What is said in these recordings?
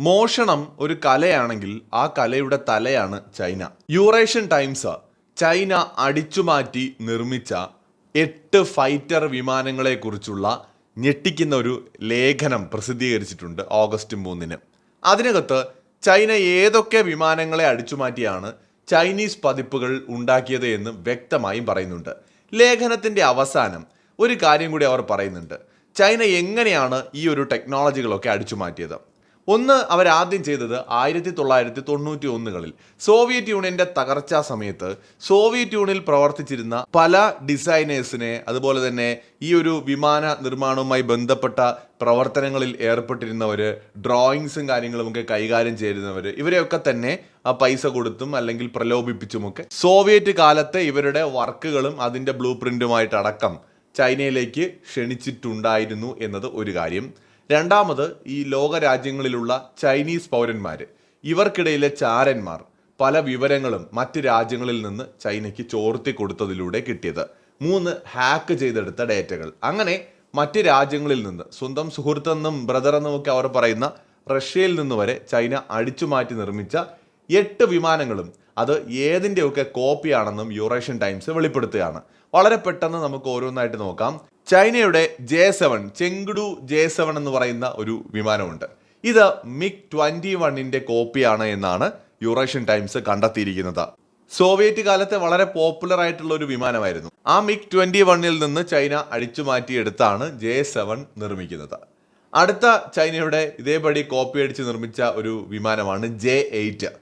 മോഷണം ഒരു കലയാണെങ്കിൽ ആ കലയുടെ തലയാണ് ചൈന. യൂറേഷ്യൻ ടൈംസ് ചൈന അടിച്ചുമാറ്റി നിർമ്മിച്ച എട്ട് ഫൈറ്റർ വിമാനങ്ങളെക്കുറിച്ചുള്ള ഞെട്ടിക്കുന്ന ഒരു ലേഖനം പ്രസിദ്ധീകരിച്ചിട്ടുണ്ട് ഓഗസ്റ്റ് മൂന്നിന്. അതിനകത്ത് ചൈന ഏതൊക്കെ വിമാനങ്ങളെ അടിച്ചുമാറ്റിയാണ് ചൈനീസ് പതിപ്പുകൾ ഉണ്ടാക്കിയത് എന്ന് വ്യക്തമായും പറയുന്നുണ്ട്. ലേഖനത്തിന്റെ അവസാനം ഒരു കാര്യം കൂടി അവർ പറയുന്നുണ്ട്. ചൈന എങ്ങനെയാണ് ഈ ഒരു ടെക്നോളജികളൊക്കെ അടിച്ചു മാറ്റിയത് ഒന്ന് അവരാദ്യം ചെയ്തത് ആയിരത്തി തൊള്ളായിരത്തി തൊണ്ണൂറ്റി ഒന്നുകളിൽ സോവിയറ്റ് യൂണിയന്റെ തകർച്ചാ സമയത്ത് സോവിയറ്റ് യൂണിയനിൽ പ്രവർത്തിച്ചിരുന്ന പല ഡിസൈനേഴ്സിനെ അതുപോലെ തന്നെ ഈ ഒരു വിമാന നിർമ്മാണവുമായി ബന്ധപ്പെട്ട പ്രവർത്തനങ്ങളിൽ ഏർപ്പെട്ടിരുന്നവർ ഡ്രോയിങ്സും കാര്യങ്ങളും ഒക്കെ കൈകാര്യം ചെയ്തിരുന്നവർ ഇവരെയൊക്കെ തന്നെ ആ പൈസ കൊടുത്തും അല്ലെങ്കിൽ പ്രലോഭിപ്പിച്ചുമൊക്കെ സോവിയറ്റ് കാലത്തെ ഇവരുടെ വർക്കുകളും അതിന്റെ ബ്ലൂ പ്രിന്റുമായിട്ടടക്കം ചൈനയിലേക്ക് ക്ഷണിച്ചിട്ടുണ്ടായിരുന്നു എന്നത് ഒരു കാര്യം. രണ്ടാമത് ഈ ലോകരാജ്യങ്ങളിലുള്ള ചൈനീസ് പൗരന്മാർ ഇവർക്കിടയിലെ ചാരന്മാർ പല വിവരങ്ങളും മറ്റ് രാജ്യങ്ങളിൽ നിന്ന് ചൈനയ്ക്ക് ചോർത്തി കൊടുത്തതിലൂടെ കിട്ടിയത്. മൂന്ന് ഹാക്ക് ചെയ്തെടുത്ത ഡേറ്റകൾ. അങ്ങനെ മറ്റ് രാജ്യങ്ങളിൽ നിന്ന് സ്വന്തം സുഹൃത്തെന്നും ബ്രദറെന്നും ഒക്കെ അവർ പറയുന്ന റഷ്യയിൽ നിന്ന് വരെ ചൈന അടിച്ചുമാറ്റി നിർമ്മിച്ച എട്ട് വിമാനങ്ങളും അത് ഏതിന്റെയൊക്കെ കോപ്പിയാണെന്നും യൂറേഷ്യൻ ടൈംസ് വെളിപ്പെടുത്തുകയാണ്. വളരെ പെട്ടെന്ന് നമുക്ക് ഓരോന്നായിട്ട് നോക്കാം. ചൈനയുടെ J seven Chengdu J seven എന്ന് പറയുന്ന ഒരു വിമാനമുണ്ട്. ഇത് മിഗ് ട്വന്റി വണ്ണിന്റെ കോപ്പിയാണ് എന്നാണ് യൂറേഷ്യൻ ടൈംസ് കണ്ടെത്തിയിരിക്കുന്നത്. സോവിയറ്റ് കാലത്തെ വളരെ പോപ്പുലർ ആയിട്ടുള്ള ഒരു വിമാനമായിരുന്നു. ആ മിഗ് ട്വന്റി വണ്ണിൽ നിന്ന് ചൈന അടിച്ചു മാറ്റിയെടുത്താണ് ജെ സെവൻ നിർമ്മിക്കുന്നത്. അടുത്ത ചൈനയുടെ ഇതേപടി കോപ്പി അടിച്ച് നിർമ്മിച്ച ഒരു വിമാനമാണ് ജെ എയ്റ്റ്.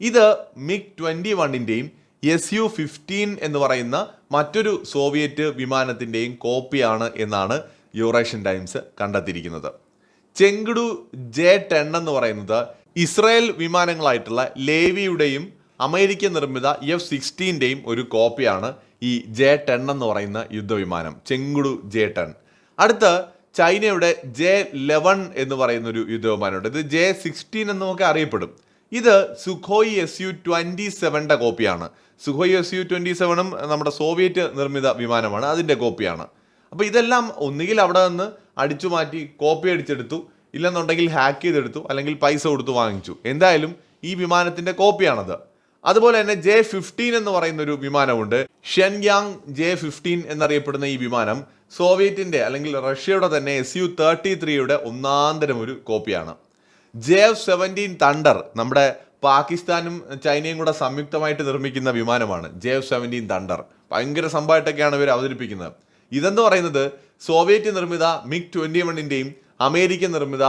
ഇത് മിഗ് ട്വന്റി വണ്ണിന്റെയും എസ് യു ഫിഫ്റ്റീൻ എന്ന് പറയുന്ന മറ്റൊരു സോവിയറ്റ് വിമാനത്തിന്റെയും കോപ്പിയാണ് എന്നാണ് യൂറേഷ്യൻ ടൈംസ് കണ്ടെത്തിയിരിക്കുന്നത്. ചെങ്കിടു ജെ ടെൻ എന്ന് പറയുന്നത് ഇസ്രായേൽ വിമാനങ്ങളായിട്ടുള്ള ലേവിയുടെയും അമേരിക്ക നിർമ്മിത എഫ് സിക്സ്റ്റീന്റെയും ഒരു കോപ്പിയാണ് ഈ ജെ ടെൻ എന്ന് പറയുന്ന യുദ്ധവിമാനം ചെങ്കുടു ജെ ടെൻ അടുത്ത് ചൈനയുടെ ജെ ലെവൻ എന്ന് പറയുന്ന ഒരു യുദ്ധവിമാനമുണ്ട്. ഇത് ജെ സിക്സ്റ്റീൻ നമുക്ക് അറിയപ്പെടും. ഇത് സുഖോയ് എസ് യു ട്വന്റി സെവന്റെ കോപ്പിയാണ്. സുഖോയ് എസ് യു ട്വന്റി സെവനും നമ്മുടെ സോവിയറ്റ് നിർമ്മിത വിമാനമാണ്. അതിന്റെ കോപ്പിയാണ്. അപ്പോൾ ഇതെല്ലാം ഒന്നുകിൽ അവിടെ നിന്ന് അടിച്ചു മാറ്റി കോപ്പി അടിച്ചെടുത്തു ഇല്ലെന്നുണ്ടെങ്കിൽ ഹാക്ക് ചെയ്തെടുത്തു അല്ലെങ്കിൽ പൈസ കൊടുത്ത് വാങ്ങിച്ചു. എന്തായാലും ഈ വിമാനത്തിന്റെ കോപ്പിയാണത്. അതുപോലെ തന്നെ ജെ ഫിഫ്റ്റീൻ എന്ന് പറയുന്ന ഒരു വിമാനമുണ്ട്. ഷെൻയാങ് ജെ ഫിഫ്റ്റീൻ എന്നറിയപ്പെടുന്ന ഈ വിമാനം സോവിയറ്റിന്റെ അല്ലെങ്കിൽ റഷ്യയുടെ തന്നെ എസ് യു തേർട്ടി ത്രീയുടെ ഒന്നാന്തരം ഒരു കോപ്പിയാണ്. ജെ എഫ് സെവന്റീൻ തണ്ടർ നമ്മുടെ പാകിസ്ഥാനും ചൈനയും കൂടെ സംയുക്തമായിട്ട് നിർമ്മിക്കുന്ന വിമാനമാണ് ജെ എഫ് സെവന്റീൻ തണ്ടർ. ഭയങ്കര സംഭവമായിട്ടൊക്കെയാണ് ഇവർ അവതരിപ്പിക്കുന്നത്. ഇതെന്ന് പറയുന്നത്? സോവിയറ്റ് നിർമ്മിത മിഗ് ട്വന്റി വണ്ണിന്റെയും അമേരിക്കൻ നിർമ്മിത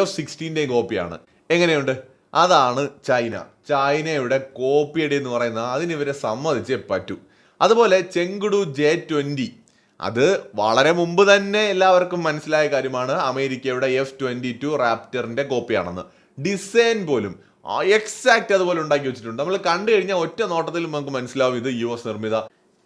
എഫ് സിക്സ്റ്റീന്റെയും കോപ്പിയാണ്. എങ്ങനെയുണ്ട്? അതാണ് ചൈന. ചൈനയുടെ കോപ്പിയടി എന്ന് പറയുന്നത് അതിനിവരെ സമ്മതിച്ചേ പറ്റൂ. അതുപോലെ ചെങ്കുടു ജെ ട്വന്റി അത് വളരെ മുമ്പ് തന്നെ എല്ലാവർക്കും മനസ്സിലായ കാര്യമാണ്. അമേരിക്കയുടെ എഫ് ട്വന്റി ടു റാപ്റ്ററിന്റെ കോപ്പിയാണെന്ന്. ഡിസൈൻ പോലും എക്സാക്റ്റ് അതുപോലെ ഉണ്ടാക്കി വെച്ചിട്ടുണ്ട്. നമ്മൾ കണ്ടു കഴിഞ്ഞാൽ ഒറ്റ നോട്ടത്തിൽ നമുക്ക് മനസ്സിലാവും ഇത് യു എസ് നിർമ്മിത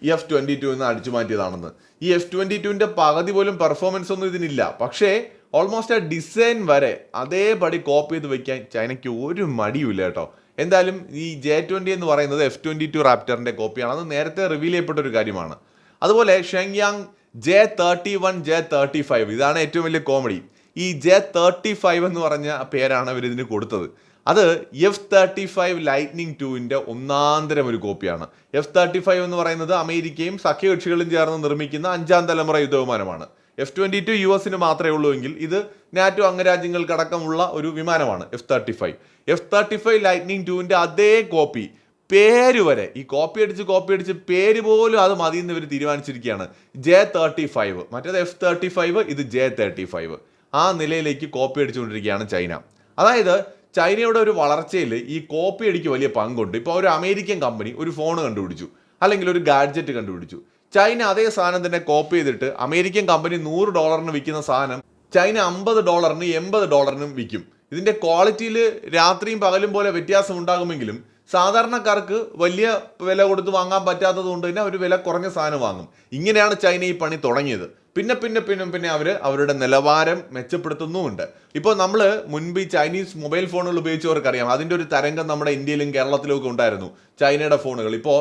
എഫ് ട്വന്റി ടു എന്ന് അടിച്ചു മാറ്റിയതാണെന്ന്. ഈ എഫ് ട്വന്റി ടുവിന്റെ പകുതി പോലും പെർഫോമൻസ് ഒന്നും ഇതിനില്ല. പക്ഷേ ഓൾമോസ്റ്റ് ആ ഡിസൈൻ വരെ അതേപടി കോപ്പി ചെയ്ത് വെക്കാൻ ചൈനയ്ക്ക് ഒരു മടിയുമില്ല കേട്ടോ. എന്തായാലും ഈ ജെ ട്വന്റി എന്ന് പറയുന്നത് എഫ് ട്വന്റി ടു റാപ്റ്ററിന്റെ കോപ്പിയാണ് അത് നേരത്തെ റിവീൽ ചെയ്യപ്പെട്ട ഒരു കാര്യമാണ്. അതുപോലെ Shenyang J thirty one J thirty five ഇതാണ് ഏറ്റവും വലിയ കോമഡി ഈ ജെ തേർട്ടി ഫൈവ് എന്ന് പറഞ്ഞ പേരാണ് അവർ ഇതിന് കൊടുത്തത്. അത് എഫ് തേർട്ടി ഫൈവ് ലൈറ്റ്നിങ് ടുവിന്റെ ഒന്നാന്തരം ഒരു കോപ്പിയാണ് എഫ് തേർട്ടി ഫൈവ് എന്ന് പറയുന്നത് അമേരിക്കയും സഖ്യകക്ഷികളും ചേർന്ന് നിർമ്മിക്കുന്ന അഞ്ചാം തലമുറ യുദ്ധവിമാനമാണ്. എഫ് ട്വന്റി ടു യു എസിന് മാത്രമേ ഉള്ളൂ എങ്കിൽ ഇത് നാറ്റോ അംഗരാജ്യങ്ങൾക്കടക്കമുള്ള ഒരു വിമാനമാണ് F thirty five F thirty five lightning ടുവിന്റെ അതേ കോപ്പി പേര് വരെ ഈ കോപ്പി അടിച്ച് കോപ്പി അടിച്ച് പേര് പോലും അത് മതി എന്ന് ഇവർ തീരുമാനിച്ചിരിക്കുകയാണ്. ജെ തേർട്ടി ഫൈവ് മറ്റേത് എഫ് തേർട്ടി ഫൈവ് ഇത് ജെ തേർട്ടി ഫൈവ് ആ നിലയിലേക്ക് കോപ്പി അടിച്ചുകൊണ്ടിരിക്കുകയാണ് ചൈന. അതായത് ചൈനയുടെ ഒരു വളർച്ചയിൽ ഈ കോപ്പി അടിക്ക് വലിയ പങ്കുണ്ട്. ഇപ്പോൾ ഒരു അമേരിക്കൻ കമ്പനി ഒരു ഫോൺ കണ്ടുപിടിച്ചു. അല്ലെങ്കിൽ ഒരു ഗാഡ്ജറ്റ് കണ്ടുപിടിച്ചു. ചൈന അതേ സാധനം തന്നെ കോപ്പി ചെയ്തിട്ട് അമേരിക്കൻ കമ്പനി നൂറ് ഡോളറിന് വിൽക്കുന്ന സാധനം ചൈന അമ്പത് ഡോളറിന് എൺപത് ഡോളറിനും വിൽക്കും. ഇതിന്റെ ക്വാളിറ്റിയിൽ രാത്രിയും പകലും പോലെ വ്യത്യാസം ഉണ്ടാകുമെങ്കിലും സാധാരണക്കാർക്ക് വലിയ വില കൊടുത്ത് വാങ്ങാൻ പറ്റാത്തത് കൊണ്ട് തന്നെ അവർ വില കുറഞ്ഞ സാധനം വാങ്ങും. ഇങ്ങനെയാണ് ചൈന ഈ പണി തുടങ്ങിയത്. പിന്നെ പിന്നെ പിന്നെ പിന്നെ അവർ അവരുടെ നിലവാരം മെച്ചപ്പെടുത്തുന്നുമുണ്ട്. ഇപ്പോൾ നമ്മൾ മുൻപ് ഈ ചൈനീസ് മൊബൈൽ ഫോണുകൾ ഉപയോഗിച്ചവർക്കറിയാം. അതിന്റെ ഒരു തരംഗം നമ്മുടെ ഇന്ത്യയിലും കേരളത്തിലും ഒക്കെ ഉണ്ടായിരുന്നു. ചൈനയുടെ ഫോണുകൾ. ഇപ്പോൾ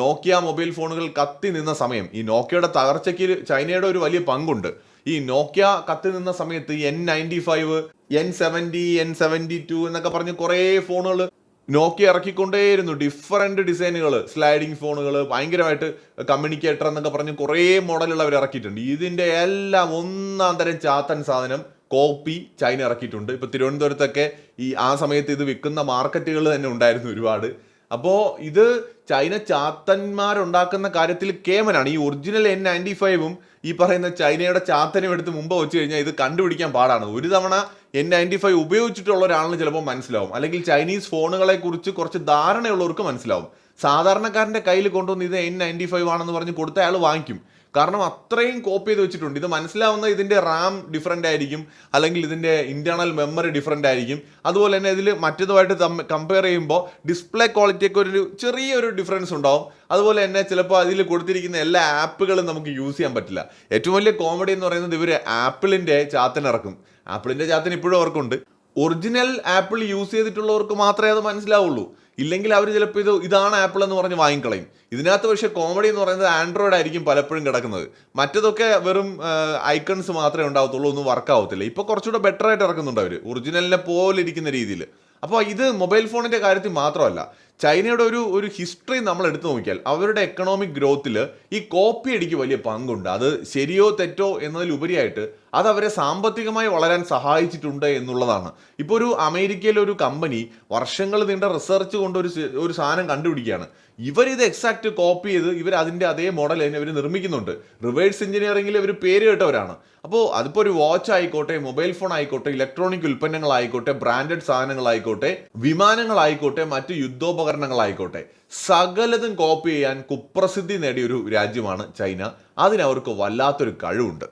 നോക്കിയ മൊബൈൽ ഫോണുകൾ കത്തി നിന്ന സമയം. ഈ നോക്കിയയുടെ തകർച്ചയ്ക്ക് ചൈനയുടെ ഒരു വലിയ പങ്കുണ്ട്. ഈ നോക്കിയ കത്തി നിന്ന സമയത്ത് N ninety five N seventy N seventy two എന്നൊക്കെ പറഞ്ഞ് കുറേ ഫോണുകൾ നോക്കിയ ഇറക്കിക്കൊണ്ടേയിരുന്നു. ഡിഫറെന്റ് ഡിസൈനുകൾ സ്ലൈഡിങ് ഫോണുകൾ ഭയങ്കരമായിട്ട് കമ്മ്യൂണിക്കേറ്റർ എന്നൊക്കെ പറഞ്ഞ് കുറേ മോഡലുകൾ അവർ ഇറക്കിയിട്ടുണ്ട്. ഇതിന്റെ എല്ലാം ഒന്നാം തരം ചാത്തൻ സാധനം കോപ്പി ചൈന ഇറക്കിയിട്ടുണ്ട്. ഇപ്പോൾ തിരുവനന്തപുരത്തൊക്കെ ഈ ആ സമയത്ത് ഇത് വിൽക്കുന്ന മാർക്കറ്റുകൾ തന്നെ ഉണ്ടായിരുന്നു ഒരുപാട്. അപ്പോൾ ഇത് ചൈന ചാത്തന്മാരുണ്ടാക്കുന്ന കാര്യത്തിൽ കേമനാണ്. ഈ ഒറിജിനൽ എൻ നയന്റി ഫൈവും ഈ പറയുന്ന ചൈനയുടെ ചാത്തനും എടുത്ത് മുമ്പ് വെച്ച് കഴിഞ്ഞാൽ ഇത് കണ്ടുപിടിക്കാൻ പാടാണ്. ഒരു തവണ എൻ നയന്റി ഫൈവ് ഉപയോഗിച്ചിട്ടുള്ള ഒരാളിന് ചിലപ്പോൾ മനസ്സിലാവും. അല്ലെങ്കിൽ ചൈനീസ് ഫോണുകളെ കുറിച്ച് കുറച്ച് ധാരണയുള്ളവർക്ക് മനസ്സിലാവും. സാധാരണക്കാരന്റെ കയ്യിൽ കൊണ്ടുവന്ന് ഇത് എൻ നയന്റി ഫൈവ് ആണെന്ന് പറഞ്ഞ് കൊടുത്ത അയാൾ വാങ്ങിക്കും. കാരണം അത്രയും കോപ്പി ചെയ്ത് വെച്ചിട്ടുണ്ട്. ഇത് മനസ്സിലാവുന്ന ഇതിന്റെ റാം ഡിഫറെന്റ് ആയിരിക്കും അല്ലെങ്കിൽ ഇതിന്റെ ഇന്റേർണൽ മെമ്മറി ഡിഫറെന്റ് ആയിരിക്കും. അതുപോലെ തന്നെ ഇതിൽ മറ്റേതുമായിട്ട് കമ്പയർ ചെയ്യുമ്പോൾ ഡിസ്പ്ലേ ക്വാളിറ്റിയൊക്കെ ഒരു ചെറിയൊരു ഡിഫറൻസ് ഉണ്ടാവും. അതുപോലെ തന്നെ ചിലപ്പോൾ അതിൽ കൊടുത്തിരിക്കുന്ന എല്ലാ ആപ്പുകളും നമുക്ക് യൂസ് ചെയ്യാൻ പറ്റില്ല. ഏറ്റവും വലിയ കോമഡി എന്ന് പറയുന്നത് ഇവർ ആപ്പിളിന്റെ ചാത്തനിറക്കും ആപ്പിളിന്റെ ചാത്തൻ ഇപ്പോഴും അവർക്കുണ്ട്. ഒറിജിനൽ ആപ്പിൾ യൂസ് ചെയ്തിട്ടുള്ളവർക്ക് മാത്രമേ അത് മനസ്സിലാവുള്ളൂ. ഇല്ലെങ്കിൽ അവർ ചിലപ്പോൾ ഇത് ഇതാണ് ആപ്പിൾ എന്ന് പറഞ്ഞ് വാങ്ങിക്കളയും. ഇതിനകത്ത് പക്ഷേ കോമഡി എന്ന് പറയുന്നത് ആൻഡ്രോയിഡ് ആയിരിക്കും പലപ്പോഴും കിടക്കുന്നത്. മറ്റതൊക്കെ വെറും ഐക്കൺസ് മാത്രമേ ഉണ്ടാവത്തുള്ളൂ ഒന്നും വർക്ക് ആവത്തില്ല. ഇപ്പോൾ കുറച്ചുകൂടെ ബെറ്റർ ആയിട്ട് ഇറക്കുന്നുണ്ട് അവർ ഒറിജിനലിനെ പോലെ ഇരിക്കുന്ന രീതിയിൽ അപ്പോൾ ഇത് മൊബൈൽ ഫോണിന്റെ കാര്യത്തിൽ മാത്രമല്ല. ചൈനയുടെ ഒരു ഒരു ഹിസ്റ്ററി നമ്മൾ എടുത്തു നോക്കിയാൽ അവരുടെ എക്കണോമിക് ഗ്രോത്തിൽ ഈ കോപ്പി അടിക്ക് വലിയ പങ്കുണ്ട്. അത് ശരിയോ തെറ്റോ എന്നതിലുപരിയായിട്ട് അത് അവരെ സാമ്പത്തികമായി വളരാൻ സഹായിച്ചിട്ടുണ്ട് എന്നുള്ളതാണ്. ഇപ്പോൾ ഒരു അമേരിക്കയിലെ ഒരു കമ്പനി വർഷങ്ങൾ നീണ്ട റിസർച്ച് കൊണ്ട് ഒരു ഒരു സാധനം കണ്ടുപിടിക്കുകയാണ്. ഇവരിത് എക്സാക്ട് കോപ്പി ചെയ്ത് ഇവർ അതിന്റെ അതേ മോഡൽ തന്നെ ഇവർ നിർമ്മിക്കുന്നുണ്ട്. റിവേഴ്സ് എഞ്ചിനീയറിംഗിൽ ഇവർ പേര് കേട്ടവരാണ്. അപ്പോൾ അതിപ്പോൾ ഒരു വാച്ച് ആയിക്കോട്ടെ മൊബൈൽ ഫോൺ ആയിക്കോട്ടെ ഇലക്ട്രോണിക് ഉൽപ്പന്നങ്ങളായിക്കോട്ടെ ബ്രാൻഡഡ് സാധനങ്ങളായിക്കോട്ടെ വിമാനങ്ങളായിക്കോട്ടെ മറ്റ് യുദ്ധോപകരണങ്ങളായിക്കോട്ടെ സകലതും കോപ്പി ചെയ്യാൻ കുപ്രസിദ്ധി നേടിയ ഒരു രാജ്യമാണ് ചൈന. അതിനവർക്ക് വല്ലാത്തൊരു കഴിവുണ്ട്.